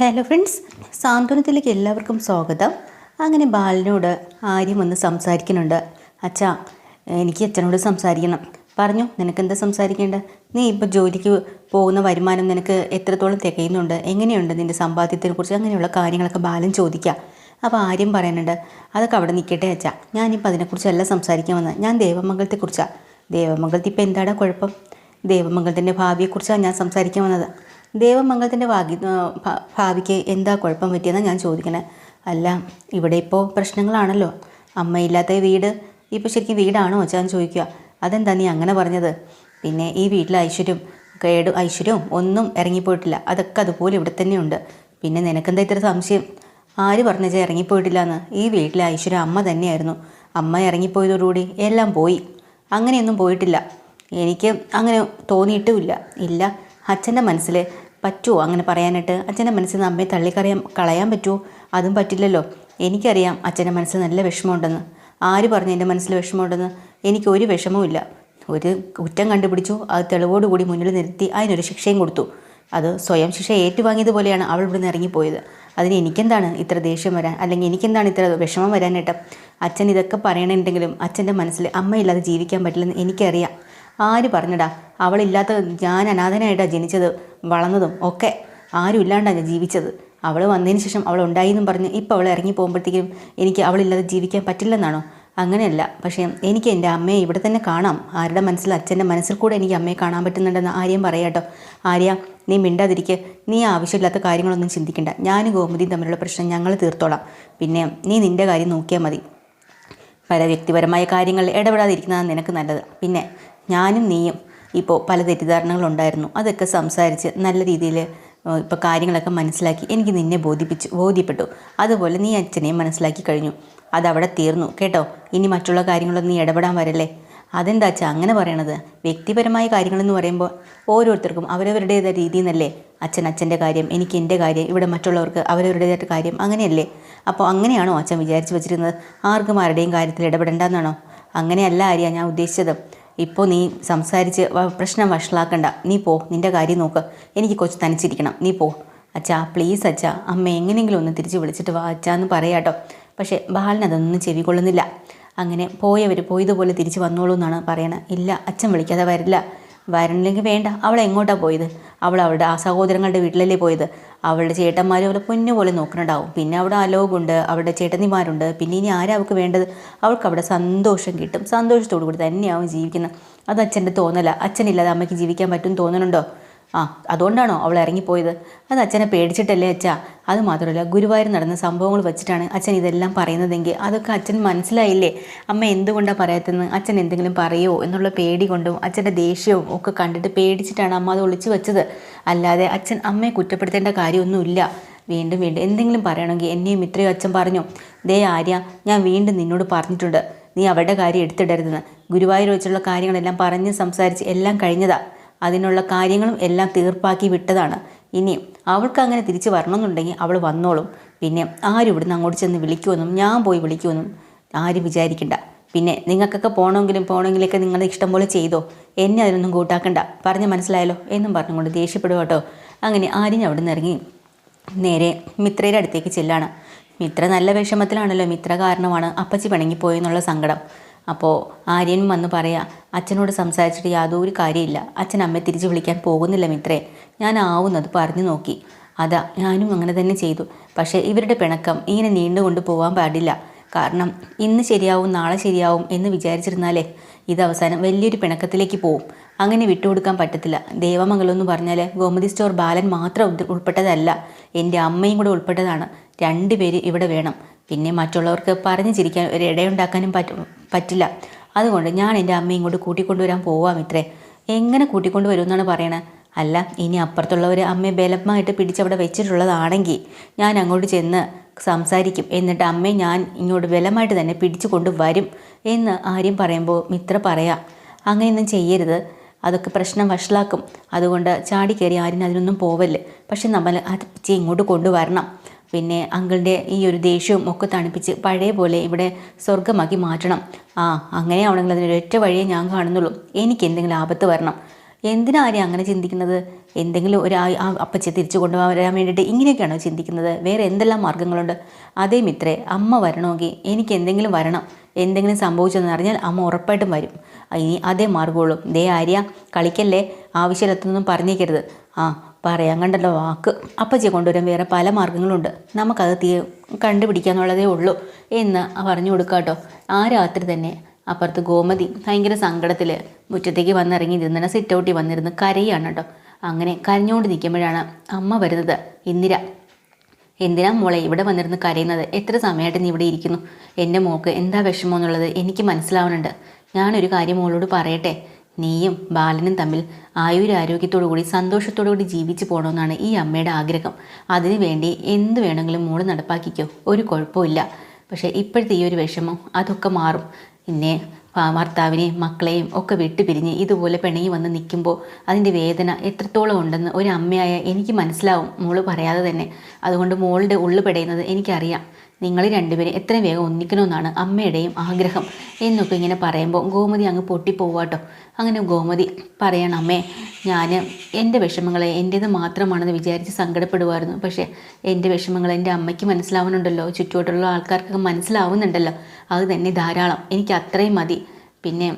Hello friends സാന്ത്വനത്തിലേക്ക് എല്ലാവർക്കും സ്വാഗതം. അങ്ങനെ ബാലനോട് ആര്യം വന്ന് സംസാരിക്കുന്നുണ്ട്. അച്ഛാ എനിക്ക് അച്ഛനോട് സംസാരിക്കണം. പറഞ്ഞു നിനക്കെന്താ സംസാരിക്കേണ്ടത്? നീ ഇപ്പോൾ ജോലിക്ക് പോകുന്ന വരുമാനം നിനക്ക് എത്രത്തോളം തികയുന്നുണ്ട്? എങ്ങനെയുണ്ട് നിന്റെ സമ്പാദ്യത്തെക്കുറിച്ച് അങ്ങനെയുള്ള കാര്യങ്ങളൊക്കെ ബാലൻ ചോദിക്കുക അപ്പോൾ ആര്യം പറയുന്നുണ്ട് അതൊക്കെ അവിടെ നിൽക്കട്ടെ അച്ഛാ. ഞാനിപ്പോൾ അതിനെക്കുറിച്ചല്ല സംസാരിക്കാൻ വന്നത് ഞാൻ ദേവമംഗലത്തെക്കുറിച്ചാണ് ദേവമംഗലത്തിൽ ഇപ്പോൾ എന്താണ് കുഴപ്പം? ദേവമംഗലത്തിന്റെ ഭാവിയെക്കുറിച്ചാണ് ഞാൻ സംസാരിക്കാൻ വന്നത്. ദേവമംഗലത്തിന്റെ ഭാഗ്യ ഭാവിക്ക് എന്താ കുഴപ്പം പറ്റിയെന്നാണ് ഞാൻ ചോദിക്കണേ. അല്ല ഇവിടെ ഇപ്പോൾ പ്രശ്നങ്ങളാണല്ലോ. അമ്മയില്ലാത്ത വീട് ഇപ്പോൾ ശരിക്കും വീടാണോ ഞാൻ ചോദിക്കുക. അതെന്താ നീ അങ്ങനെ പറഞ്ഞത്? പിന്നെ ഈ വീട്ടിലെ ഐശ്വര്യം കേടും ഐശ്വര്യവും ഒന്നും ഇറങ്ങിപ്പോയിട്ടില്ല. അതൊക്കെ അതുപോലെ ഇവിടെ തന്നെയുണ്ട്. പിന്നെ നിനക്കെന്താ ഇത്ര സംശയം? ആര് പറഞ്ഞാൽ ഇറങ്ങിപ്പോയിട്ടില്ല എന്ന് ഈ വീട്ടിലെ ഐശ്വര്യം അമ്മ തന്നെയായിരുന്നു. അമ്മ ഇറങ്ങിപ്പോയതോടുകൂടി എല്ലാം പോയി. അങ്ങനെയൊന്നും പോയിട്ടില്ല. എനിക്ക് അങ്ങനെ തോന്നിയിട്ടുമില്ല ഇല്ല. അച്ഛന്റെ മനസ്സിൽ പറ്റുമോ? അങ്ങനെ പറയാനായിട്ട് അച്ഛന്റെ മനസ്സിൽ നിന്ന് അമ്മയെ തള്ളിക്കറിയാൻ കളയാൻ പറ്റുമോ? അതും പറ്റില്ലല്ലോ. എനിക്കറിയാം അച്ഛന്റെ മനസ്സിൽ നല്ല വിഷമമുണ്ടെന്ന്. ആര് പറഞ്ഞു എന്റെ മനസ്സിൽ വിഷമമുണ്ടെന്ന്? എനിക്ക് ഒരു വിഷമവുമില്ല ഒരു കുറ്റം കണ്ടുപിടിച്ചു അത് തെളിവോടുകൂടി മുന്നിൽ നിർത്തി അതിനൊരു ശിക്ഷയും കൊടുത്തു. അത് സ്വയം ശിക്ഷ ഏറ്റുവാങ്ങിയതുപോലെയാണ് അവൾ ഇവിടുന്ന് ഇറങ്ങിപ്പോയത്. അതിന് എനിക്കെന്താണ് ഇത്ര ദേഷ്യം വരാൻ? അല്ലെങ്കിൽ എനിക്കെന്താണ് ഇത്ര വിഷമം വരാനായിട്ട്? അച്ഛൻ ഇതൊക്കെ പറയണമെന്നുണ്ടെങ്കിലും അച്ഛന്റെ മനസ്സിൽ അമ്മയില്ലാതെ ജീവിക്കാൻ പറ്റില്ലെന്ന് എനിക്കറിയാം. ആര് പറഞ്ഞടാ? അവളില്ലാത്ത ഞാൻ അനാഥനായിട്ടാണ് ജനിച്ചത് വളർന്നതും ഒക്കെ. ആരും ഇല്ലാണ്ടാണ് ഞാൻ ജീവിച്ചത്. അവൾ വന്നതിന് ശേഷം അവൾ ഉണ്ടായി എന്നും പറഞ്ഞ് ഇപ്പോൾ അവൾ ഇറങ്ങി പോകുമ്പോഴത്തേക്കും എനിക്ക് അവളില്ലാതെ ജീവിക്കാൻ പറ്റില്ലെന്നാണോ? അങ്ങനെയല്ല. പക്ഷേ എനിക്ക് എന്റെ അമ്മയെ ഇവിടെ തന്നെ കാണാം. ആരുടെ മനസ്സിൽ അച്ഛന്റെ മനസ്സിൽ കൂടെ എനിക്ക് അമ്മയെ കാണാൻ പറ്റുന്നുണ്ടെന്ന് ആര്യം പറയാട്ടോ ആര്യ നീ മിണ്ടാതിരിക്കുക നീ ആവശ്യമില്ലാത്ത കാര്യങ്ങളൊന്നും ചിന്തിക്കണ്ട. ഞാനും ഗോമതിയും തമ്മിലുള്ള പ്രശ്നം ഞങ്ങൾ തീർത്തോളാം. പിന്നെ നീ നിന്റെ കാര്യം നോക്കിയാൽ മതി. പല വ്യക്തിപരമായ കാര്യങ്ങൾ ഇടപെടാതിരിക്കുന്നതാണ് നിനക്ക് നല്ലത്. പിന്നെ ഞാനും നീയും ഇപ്പോൾ പല തെറ്റിദ്ധാരണകളുണ്ടായിരുന്നു. അതൊക്കെ സംസാരിച്ച് നല്ല രീതിയിൽ ഇപ്പോൾ കാര്യങ്ങളൊക്കെ മനസ്സിലാക്കി എനിക്ക് നിന്നെ ബോധിപ്പിച്ചു ബോധ്യപ്പെട്ടു. അതുപോലെ നീ അച്ഛനെയും മനസ്സിലാക്കി കഴിഞ്ഞു. അതവിടെ തീർന്നു കേട്ടോ? ഇനി മറ്റുള്ള കാര്യങ്ങളൊന്നും നീ ഇടപെടാൻ വരല്ലേ? അതെന്താ അച്ഛാ അങ്ങനെ പറയണത്? വ്യക്തിപരമായ കാര്യങ്ങളെന്ന് പറയുമ്പോൾ ഓരോരുത്തർക്കും അവരവരുടേതായ രീതിയിൽ നിന്നല്ലേ അച്ഛൻ അച്ഛന്റെ കാര്യം എനിക്ക് എന്റെ കാര്യം ഇവിടെ മറ്റുള്ളവർക്ക് അവരവരുടേതായിട്ട് കാര്യം അങ്ങനെയല്ലേ? അപ്പോൾ അങ്ങനെയാണോ അച്ഛൻ വിചാരിച്ച് വെച്ചിരുന്നത്? ആർക്കും ആരുടെയും കാര്യത്തിൽ ഇടപെടേണ്ടെന്നാണോ? അങ്ങനെയല്ല ആര്യ ഞാൻ ഉദ്ദേശിച്ചത്. ഇപ്പോൾ നീ സംസാരിച്ച് പ്രശ്നം വഷളാക്കണ്ട. നീ പോ നിന്റെ കാര്യം നോക്ക്. എനിക്ക് കൊച്ചു തനിച്ചിരിക്കണം. നീ പോ. അച്ഛാ പ്ലീസ് അച്ഛാ. അമ്മ എങ്ങനെയെങ്കിലും ഒന്ന് തിരിച്ച് വിളിച്ചിട്ട് വാ അച്ഛാ എന്ന് പറയാട്ടോ. പക്ഷേ ബാലൻ അതൊന്നും ചെവി കൊള്ളുന്നില്ല അങ്ങനെ പോയവർ പോയതുപോലെ തിരിച്ച് വന്നോളൂ എന്നാണ് പറയണത് ഇല്ല അച്ഛൻ വിളിക്കാതെ വരില്ല. വരണില്ലെങ്കിൽ വേണ്ട. അവൾ എങ്ങോട്ടാണ് പോയത്? അവൾ അവളുടെ ആ സഹോദരങ്ങളുടെ വീട്ടിലല്ലേ പോയത്? അവളുടെ ചേട്ടന്മാർ അവളെ പൊന്നു പോലെ നോക്കണുണ്ടാവും പിന്നെ അവിടെ അലോകുണ്ട് അവളുടെ ചേട്ടന്മാരുണ്ട്. പിന്നെ ഇനി ആരാ അവൾക്ക് വേണ്ടത്? അവൾക്ക് അവിടെ സന്തോഷം കിട്ടും. സന്തോഷത്തോടു കൂടി തന്നെയാവും ജീവിക്കുന്നത്. അത് അച്ഛന്റെ തോന്നല. അച്ഛനില്ലാതെ അമ്മയ്ക്ക് ജീവിക്കാൻ പറ്റും തോന്നുന്നുണ്ടോ ആ അതുകൊണ്ടാണോ അവൾ ഇറങ്ങിപ്പോയത്? അത് അച്ഛനെ പേടിച്ചിട്ടല്ലേ അച്ഛാ? അത് മാത്രമല്ല ഗുരുവായൂർ നടന്ന സംഭവങ്ങൾ വെച്ചിട്ടാണ് അച്ഛൻ ഇതെല്ലാം പറയുന്നതെങ്കിൽ അതൊക്കെ അച്ഛൻ മനസ്സിലായില്ലേ? അമ്മ എന്തുകൊണ്ടാണ് പറയാത്തെന്ന് അച്ഛൻ എന്തെങ്കിലും പറയുമോ എന്നുള്ള പേടി കൊണ്ടും അച്ഛന്റെ ദേഷ്യവും ഒക്കെ കണ്ടിട്ട് പേടിച്ചിട്ടാണ് അമ്മ അത് ഒളിച്ചു വെച്ചത്. അല്ലാതെ അച്ഛൻ അമ്മയെ കുറ്റപ്പെടുത്തേണ്ട കാര്യമൊന്നുമില്ല. വീണ്ടും വീണ്ടും എന്തെങ്കിലും പറയണമെങ്കിൽ എന്നെയും ഇത്രയും അച്ഛൻ പറഞ്ഞു. ദേ ആര്യ ഞാൻ വീണ്ടും നിന്നോട് പറഞ്ഞിട്ടുണ്ട്. നീ അവരുടെ കാര്യം എടുത്തിടരുതെന്ന്. ഗുരുവായൂർ വെച്ചുള്ള കാര്യങ്ങളെല്ലാം പറഞ്ഞ് സംസാരിച്ച് എല്ലാം കഴിഞ്ഞതാ. അതിനുള്ള കാര്യങ്ങളും എല്ലാം തീർപ്പാക്കി വിട്ടതാണ്. ഇനി അവൾക്ക് അങ്ങനെ തിരിച്ചു വരണമെന്നുണ്ടെങ്കിൽ അവൾ വന്നോളും. പിന്നെ ആരും ഇവിടുന്ന് അങ്ങോട്ട് ചെന്ന് വിളിക്കുമെന്നും ഞാൻ പോയി വിളിക്കുമെന്നും ആരും വിചാരിക്കണ്ട. പിന്നെ നിങ്ങൾക്കൊക്കെ പോകണമെങ്കിലും പോകണമെങ്കിലൊക്കെ നിങ്ങളുടെ ഇഷ്ടം പോലെ ചെയ്തോ? എന്നെ അതിനൊന്നും കൂട്ടാക്കണ്ട. പറഞ്ഞ് മനസ്സിലായല്ലോ? എന്നും പറഞ്ഞുകൊണ്ട് ദേഷ്യപ്പെടുക അങ്ങനെ ആരും അവിടെ നിന്ന് ഇറങ്ങി നേരെ മിത്രയുടെ അടുത്തേക്ക് ചെല്ലാണ്. മിത്ര നല്ല വിഷമത്തിലാണല്ലോ. മിത്ര കാരണമാണ് അപ്പച്ചി പിണങ്ങിപ്പോയെന്നുള്ള സങ്കടം. അപ്പോൾ ആര്യനും വന്ന് പറയാ അച്ഛനോട് സംസാരിച്ചിട്ട് യാതൊരു കാര്യമില്ല. അച്ഛൻ അമ്മയെ തിരിച്ച് വിളിക്കാൻ പോകുന്നില്ല മിത്രേ. ഞാൻ ആവുന്നത് പറഞ്ഞു നോക്കി. അതാ ഞാനും അങ്ങനെ തന്നെ ചെയ്തു. പക്ഷേ ഇവരുടെ പിണക്കം ഇങ്ങനെ നീണ്ടുകൊണ്ട് പോകാൻ പാടില്ല. കാരണം ഇന്ന് ശരിയാവും നാളെ ശരിയാവും എന്ന് വിചാരിച്ചിരുന്നാലേ ഇത് അവസാനം വലിയൊരു പിണക്കത്തിലേക്ക് പോവും. അങ്ങനെ വിട്ടുകൊടുക്കാൻ പറ്റത്തില്ല. ദേവമംഗലം എന്ന് പറഞ്ഞാൽ ഗോമതി സ്റ്റോർ ബാലൻ മാത്രം ഉൾപ്പെട്ടതല്ല. എന്റെ അമ്മയും കൂടെ ഉൾപ്പെട്ടതാണ്. രണ്ടുപേര് ഇവിടെ വേണം. പിന്നെ മറ്റുള്ളവർക്ക് പറഞ്ഞു ചിരിക്കാൻ ഒരു ഇടയുണ്ടാക്കാനും പറ്റ പറ്റില്ല. അതുകൊണ്ട് ഞാൻ എന്റെ അമ്മയും ഇങ്ങോട്ട് കൂട്ടിക്കൊണ്ടുവരാൻ പോവാം ഇത്രേ എങ്ങനെ കൂട്ടിക്കൊണ്ട് എന്നാണ് പറയണത് അല്ല ഇനി അപ്പുറത്തുള്ളവർ അമ്മയെ ബലമായിട്ട് പിടിച്ചവിടെ വെച്ചിട്ടുള്ളതാണെങ്കിൽ ഞാൻ അങ്ങോട്ട് ചെന്ന് സംസാരിക്കും. എന്നിട്ട് അമ്മയെ ഞാൻ ഇങ്ങോട്ട് ബലമായിട്ട് തന്നെ പിടിച്ചു കൊണ്ടുവരും എന്ന് ആര്യം പറയുമ്പോൾ മിത്ര പറയാം അങ്ങനെയൊന്നും ചെയ്യരുത്. അതൊക്കെ പ്രശ്നം വഷളാക്കും. അതുകൊണ്ട് ചാടി കയറി ആരും അതിനൊന്നും പോവല്ലേ. പക്ഷെ നമ്മൾ അത് ഇങ്ങോട്ട് കൊണ്ടുവരണം. പിന്നെ അങ്കിളിന്റെ ഈ ഒരു ദേഷ്യവും ഒക്കെ തണുപ്പിച്ച് പഴയ പോലെ ഇവിടെ സ്വർഗമാക്കി മാറ്റണം. ആ അങ്ങനെയാവണമെങ്കിൽ അതിനൊരൊറ്റ വഴിയേ ഞാൻ കാണുന്നുള്ളൂ. എനിക്ക് എന്തെങ്കിലും ആപത്ത് വരണം. എന്തിനാ ആരെയും അങ്ങനെ ചിന്തിക്കുന്നത്? എന്തെങ്കിലും ഒരു അപ്പച്ചെ തിരിച്ചു കൊണ്ടുവരാൻ വേണ്ടിയിട്ട് ഇങ്ങനെയൊക്കെയാണോ ചിന്തിക്കുന്നത്? വേറെ എന്തെല്ലാം മാർഗങ്ങളുണ്ട് അതേ മിത്രേ അമ്മ വരണമെങ്കിൽ എനിക്ക് എന്തെങ്കിലും വരണം. എന്തെങ്കിലും സംഭവിച്ചതെന്ന് അറിഞ്ഞാൽ അമ്മ ഉറപ്പായിട്ടും വരും. ഇനി അതേ മാർഗമുള്ളൂ. ദേ ആര്യ കളിക്കല്ലേ? ആവശ്യമില്ലാത്തൊന്നും പറഞ്ഞേക്കരുത്. ആ പറയാൻ കണ്ടല്ലോ വാക്ക്. അപ്പച്ചിയെ കൊണ്ടുവരാൻ വേറെ പല മാർഗങ്ങളുണ്ട്. നമുക്കത് തീ കണ്ടുപിടിക്കാന്നുള്ളതേ ഉള്ളൂ എന്ന് പറഞ്ഞു കൊടുക്കാട്ടോ. ആ രാത്രി തന്നെ അപ്പുറത്ത് ഗോമതി ഭയങ്കര സങ്കടത്തിൽ മുറ്റത്തേക്ക് വന്നിറങ്ങി നിന്നിട്ട് സിറ്റ് ഔട്ടിൽ വന്നിരുന്ന് കരയാണ് കേട്ടോ. അങ്ങനെ കരഞ്ഞുകൊണ്ട് നിൽക്കുമ്പോഴാണ് അമ്മ വരുന്നത്. ഇന്ദിര. എന്തിനാ മോളെ ഇവിടെ വന്നിരുന്ന് കരയുന്നത്? എത്ര സമയമായിട്ട് നീ ഇവിടെ ഇരിക്കുന്നു? എന്റെ മോൾക്ക് എന്താ വിഷമം എന്നുള്ളത് എനിക്ക് മനസ്സിലാവുന്നുണ്ട്. ഞാനൊരു കാര്യം മോളോട് പറയട്ടെ? നീയും ബാലനും തമ്മിൽ ആയുരാരോഗ്യത്തോടുകൂടി സന്തോഷത്തോടു കൂടി ജീവിച്ചു പോകണമെന്നാണ് ഈ അമ്മയുടെ ആഗ്രഹം. അതിനുവേണ്ടി എന്ത് വേണമെങ്കിലും മോൾ നടപ്പാക്കിക്കോ. ഒരു കുഴപ്പമില്ല പക്ഷേ ഇപ്പോഴത്തെ ഈ ഒരു വിഷമം അതൊക്കെ മാറും. പിന്നെ ഭർത്താവിനെയും മക്കളെയും ഒക്കെ വിട്ടുപിരിഞ്ഞ് ഇതുപോലെ പിണങ്ങി വന്ന് നിൽക്കുമ്പോൾ അതിന്റെ വേദന എത്രത്തോളം ഉണ്ടെന്ന് ഒരു അമ്മയായ എനിക്ക് മനസ്സിലാവും. മോൾ പറയാതെ തന്നെ. അതുകൊണ്ട് മോളുടെ ഉള്ളു പെടയുന്നത് എനിക്കറിയാം. നിങ്ങൾ രണ്ടുപേരും എത്രയും വേഗം ഒന്നിക്കണമെന്നാണ് അമ്മയുടെയും ആഗ്രഹം എന്നൊക്കെ ഇങ്ങനെ പറയുമ്പോൾ ഗോമതി അങ്ങ് പൊട്ടിപ്പോവാട്ടോ. അങ്ങനെ ഗോമതി പറയണം അമ്മേ ഞാൻ എന്റെ വിഷമങ്ങളെ എന്റേത് മാത്രമാണെന്ന് വിചാരിച്ച് സങ്കടപ്പെടുമായിരുന്നു പക്ഷേ എന്റെ വിഷമങ്ങൾ എന്റെ അമ്മയ്ക്ക് മനസ്സിലാവുന്നുണ്ടല്ലോ. ചുറ്റുവട്ടുള്ള ആൾക്കാർക്കൊക്കെ മനസ്സിലാവുന്നുണ്ടല്ലോ. അത് തന്നെ ധാരാളം. എനിക്ക് അത്രയും മതി. പിന്നെ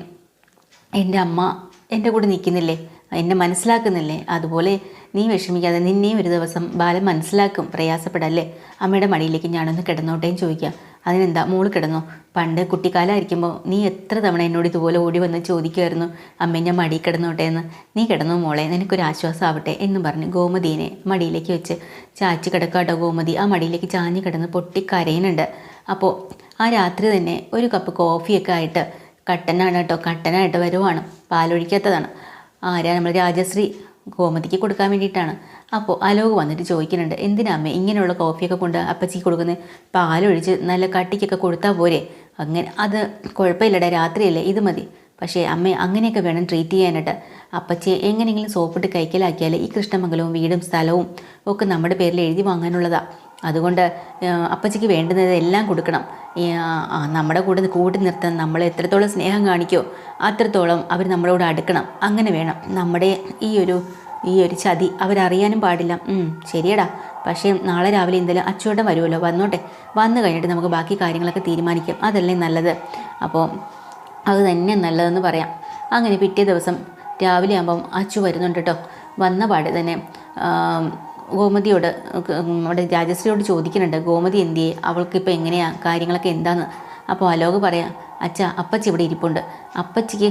എന്റെ അമ്മ എന്റെ കൂടെ നിൽക്കുന്നില്ലേ? എന്നെ മനസ്സിലാക്കുന്നില്ലേ? അതുപോലെ നീ വിഷമിക്കാതെ നിന്നെയും ഒരു ദിവസം ബാലൻ മനസ്സിലാക്കും. പ്രയാസപ്പെടല്ലേ? അമ്മയുടെ മടിയിലേക്ക് ഞാനൊന്ന് കിടന്നോട്ടേയും ചോദിക്കാം അതിനെന്താ? മോൾ കിടന്നോ? പണ്ട് കുട്ടിക്കാലമായിരിക്കുമ്പോൾ നീ എത്ര തവണ എന്നോട് ഇതുപോലെ ഓടി വന്ന് ചോദിക്കുമായിരുന്നു. അമ്മ ഞാൻ മടി കിടന്നോട്ടെ എന്ന്. നീ കിടന്നു മോളെ? നിനക്കൊരു ആശ്വാസമാവട്ടെ എന്ന് പറഞ്ഞ് ഗോമതിയെ മടിയിലേക്ക് വെച്ച്. ചാച്ചി കിടക്കാട്ടോ ഗോമതി. ആ മടിയിലേക്ക് ചാഞ്ഞ് കിടന്ന് പൊട്ടി കരയുന്നുണ്ട്. അപ്പോൾ ആ രാത്രി തന്നെ ഒരു കപ്പ് കോഫിയൊക്കെ ആയിട്ട് കട്ടനാണ് കേട്ടോ. കട്ടനായിട്ട് വരുവാണ്. പാലൊഴിക്കാത്തതാണ്. ആരാ നമ്മൾ രാജശ്രീ? ഗോമതിക്ക് കൊടുക്കാൻ വേണ്ടിയിട്ടാണ്. അപ്പോൾ അലോക് വന്നിട്ട് ചോദിക്കുന്നുണ്ട് എന്തിനാ അമ്മ ഇങ്ങനെയുള്ള കോഫിയൊക്കെ കൊണ്ട് അപ്പച്ചിക്ക് കൊടുക്കുന്നത് പാലൊഴിച്ച് നല്ല കട്ടിക്കൊക്കെ കൊടുത്താൽ പോരെ? അങ്ങനെ അത് കുഴപ്പമില്ലടാ രാത്രിയല്ലേ ഇത് മതി. പക്ഷേ അമ്മ അങ്ങനെയൊക്കെ വേണം ട്രീറ്റ് ചെയ്യാനായിട്ട്. അപ്പച്ചിയെ എങ്ങനെയെങ്കിലും സോപ്പിട്ട് കൈക്കലാക്കിയാൽ ഈ കൃഷ്ണമംഗലവും വീടും സ്ഥലവും ഒക്കെ നമ്മുടെ പേരിൽ എഴുതി വാങ്ങാനുള്ളതാണ് അതുകൊണ്ട് അപ്പച്ചിക്ക് വേണ്ടുന്നത് എല്ലാം കൊടുക്കണം. നമ്മുടെ കൂടെ കൂട്ടി നിർത്താൻ നമ്മൾ എത്രത്തോളം സ്നേഹം കാണിക്കോ അത്രത്തോളം അവർ നമ്മളോട് അടുക്കണം. അങ്ങനെ വേണം. നമ്മുടെ ഈ ഒരു ഈ ഒരു ചതി അവരറിയാനും പാടില്ല. ശരിയടാ. പക്ഷേ നാളെ രാവിലെ എന്തെങ്കിലും അച്ചുവട്ടം വരുമല്ലോ. വന്നോട്ടെ. വന്നു കഴിഞ്ഞിട്ട് നമുക്ക് ബാക്കി കാര്യങ്ങളൊക്കെ തീരുമാനിക്കാം. അതല്ലേ നല്ലത്? അപ്പോൾ അത് തന്നെ നല്ലതെന്ന് പറയാം. അങ്ങനെ പിറ്റേ ദിവസം രാവിലെ ആകുമ്പം അച്ചു വരുന്നുണ്ട് കേട്ടോ. വന്ന പാടെ തന്നെ ഗോമതിയോട് നമ്മുടെ രാജശ്രീയോട് ചോദിക്കുന്നുണ്ട് ഗോമതി എന്തിയെ? അവൾക്കിപ്പോൾ എങ്ങനെയാണ് കാര്യങ്ങളൊക്കെ എന്താന്ന്? അപ്പോൾ അലോക് പറയാം അച്ഛ അപ്പച്ചി ഇവിടെ ഇരിപ്പുണ്ട്. അപ്പച്ചിക്ക്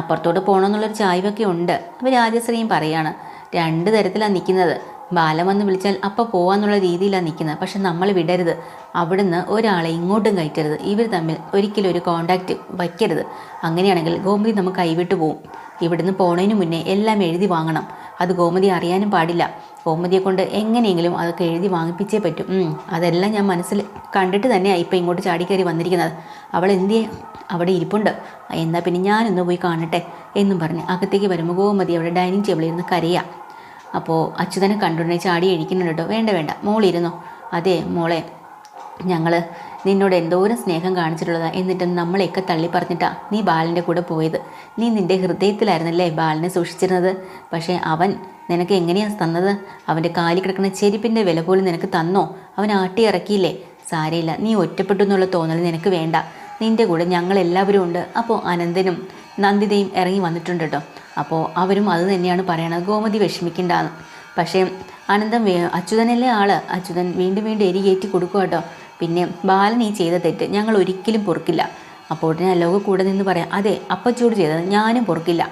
അപ്പുറത്തോട്ട് പോകണമെന്നുള്ളൊരു ചായ്വൊക്കെ ഉണ്ട്. അപ്പോൾ രാജശ്രീയും പറയാണ് രണ്ട് തരത്തിലാണ് നിൽക്കുന്നത് ബാലം വന്ന് വിളിച്ചാൽ അപ്പം പോവാന്നുള്ള രീതിയിലാണ് നിൽക്കുന്നത് പക്ഷെ നമ്മൾ വിടരുത്. അവിടുന്ന് ഒരാളെ ഇങ്ങോട്ടും കയറ്റരുത്. ഇവർ തമ്മിൽ ഒരിക്കലും ഒരു കോണ്ടാക്റ്റ് വയ്ക്കരുത്. അങ്ങനെയാണെങ്കിൽ ഗോമതി നമുക്ക് കൈവിട്ടു പോവും. ഇവിടുന്ന് പോണതിന് മുന്നേ എല്ലാം എഴുതി വാങ്ങണം. അത് ഗോമതി അറിയാനും പാടില്ല. ഗോമതിയെ കൊണ്ട് എങ്ങനെയെങ്കിലും അതൊക്കെ എഴുതി വാങ്ങിപ്പിച്ചേ പറ്റും. അതെല്ലാം ഞാൻ മനസ്സിൽ കണ്ടിട്ട് തന്നെയാണ് ഇപ്പം ഇങ്ങോട്ട് ചാടിക്കയറി വന്നിരിക്കുന്നത്. അവൾ എന്തിയെ? അവിടെ ഇരിപ്പുണ്ട്. എന്നാൽ പിന്നെ ഞാനൊന്ന് പോയി കാണട്ടെ എന്നും പറഞ്ഞ് അകത്തേക്ക് വരുമ്പോൾ ഗോമതി അവിടെ ഡൈനിങ് ടേബിളിൽ ഇരുന്ന് കരയാം. അപ്പോൾ അച്യുതനെ കണ്ടുടനെ ചാടി എഴിക്കുന്നുണ്ട് കേട്ടോ. വേണ്ട വേണ്ട. മോളിരുന്നോ. അതെ മോളെ ഞങ്ങൾ നിന്നോട് എന്തോരം സ്നേഹം കാണിച്ചിട്ടുള്ളതാ. എന്നിട്ടും നമ്മളെയൊക്കെ തള്ളി പറഞ്ഞിട്ടാ നീ ബാലന്റെ കൂടെ പോയത്. നീ നിന്റെ ഹൃദയത്തിലായിരുന്നല്ലേ ബാലനെ സൂക്ഷിച്ചിരുന്നത്? പക്ഷേ അവൻ നിനക്ക് എങ്ങനെയാണ് തന്നത്? അവന്റെ കാലി കിടക്കുന്ന ചെരുപ്പിന്റെ വില പോലും നിനക്ക് തന്നോ? അവൻ ആട്ടി ഇറക്കിയില്ലേ? സാരയില്ല നീ ഒറ്റപ്പെട്ടു എന്നുള്ള തോന്നൽ നിനക്ക് വേണ്ട. നിന്റെ കൂടെ ഞങ്ങളെല്ലാവരും ഉണ്ട്. അപ്പോൾ അനന്തനും നന്ദിതയും ഇറങ്ങി വന്നിട്ടുണ്ട് കേട്ടോ. അപ്പോൾ അവരും അത് തന്നെയാണ് പറയണത്. ഗോമതി വിഷമിക്കണ്ടെന്ന്. പക്ഷേ അനന്തം അച്യുതനല്ലേ ആൾ? അച്യുതൻ വീണ്ടും വീണ്ടും എരികേറ്റി കൊടുക്കുക കേട്ടോ പിന്നെ ബാലൻ ഈ ചെയ്ത തെറ്റ് ഞങ്ങൾ ഒരിക്കലും പൊറുക്കില്ല. അപ്പോൾ ഉടനെ കൂടെ നിന്ന് പറയാം അതെ അപ്പച്ചോട് ചെയ്തത് ഞാനും പൊറുക്കില്ല.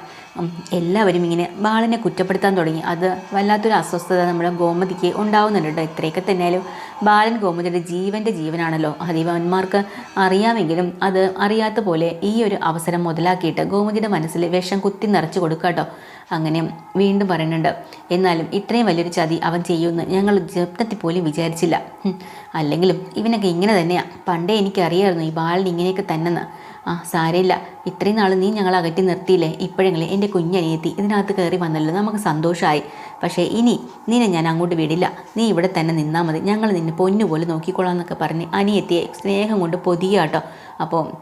എല്ലാവരും ഇങ്ങനെ ബാലനെ കുറ്റപ്പെടുത്താൻ തുടങ്ങി. അത് വല്ലാത്തൊരു അസ്വസ്ഥത നമ്മുടെ ഗോമതിക്ക് ഉണ്ടാവുന്നുണ്ട് കേട്ടോ ഇത്രയൊക്കെ തന്നെയാലും ബാലൻ ഗോമതിയുടെ ജീവന്റെ ജീവനാണല്ലോ. അതീവന്മാർക്ക് അറിയാമെങ്കിലും അത് അറിയാത്ത പോലെ ഈ ഒരു അവസരം മുതലാക്കിയിട്ട് ഗോമതിയുടെ മനസ്സിൽ വിഷം കുത്തി നിറച്ച് കൊടുക്കുക കേട്ടോ അങ്ങനെ വീണ്ടും പറയുന്നുണ്ട്. എന്നാലും ഇത്രയും വലിയൊരു ചതി അവൻ ചെയ്യുമെന്ന് ഞങ്ങൾ ജപ്തത്തിൽ പോലും വിചാരിച്ചില്ല. അല്ലെങ്കിലും ഇവനൊക്കെ ഇങ്ങനെ തന്നെയാണ് പണ്ടേ എനിക്കറിയായിരുന്നു ഈ ബാലൻ ഇങ്ങനെയൊക്കെ തന്നെന്ന്. ആ സാരമില്ല. ഇത്രയും നാൾ നീ ഞങ്ങൾ അകറ്റി നിർത്തിയില്ലേ? ഇപ്പോഴെങ്കിലും എന്റെ കുഞ്ഞനിയെത്തി ഇതിനകത്ത് കയറി വന്നല്ലോ. നമുക്ക് സന്തോഷമായി പക്ഷേ ഇനി നിന്നെ ഞാൻ അങ്ങോട്ട് വിടില്ല. നീ ഇവിടെ തന്നെ നിന്നാൽ മതി. ഞങ്ങൾ നിന്നെ പൊന്നുപോലെ നോക്കിക്കോളാം എന്നൊക്കെ പറഞ്ഞ് അനിയത്തിയെ സ്നേഹം കൊണ്ട് പൊതിയാട്ടോ. അപ്പോൾ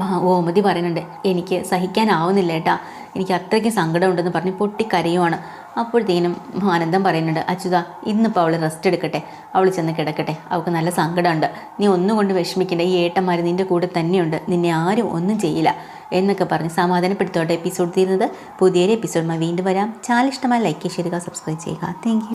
ഓമതി പറയുന്നുണ്ട് എനിക്ക് സഹിക്കാനാവുന്നില്ല ഏട്ടാ. എനിക്ക് അത്രയ്ക്ക് സങ്കടമുണ്ടെന്ന് പറഞ്ഞ് പൊട്ടിക്കരയുവാണ്. അപ്പോഴത്തേനും ആനന്ദം പറയുന്നുണ്ട് അച്യുത ഇന്നിപ്പോൾ അവൾ റെസ്റ്റ് എടുക്കട്ടെ. അവൾ ചെന്ന് കിടക്കട്ടെ. അവൾക്ക് നല്ല സങ്കടമുണ്ട്. നീ ഒന്നും കൊണ്ട് വിഷമിക്കണ്ട. ഈ ഏട്ടന്മാർ നിന്റെ കൂടെ തന്നെയുണ്ട്. നിന്നെ ആരും ഒന്നും ചെയ്യില്ല. എന്നൊക്കെ പറഞ്ഞ് സമാധാനപ്പെടുത്തോട്ടെ എപ്പിസോഡ് തീരുന്നത് പുതിയൊരു എപ്പിസോഡുമായി വീണ്ടും വരാം. ചാനൽ ഇഷ്ടമായി ലൈക്ക് ചെയ്യുക സബ്സ്ക്രൈബ് ചെയ്യുക. താങ്ക്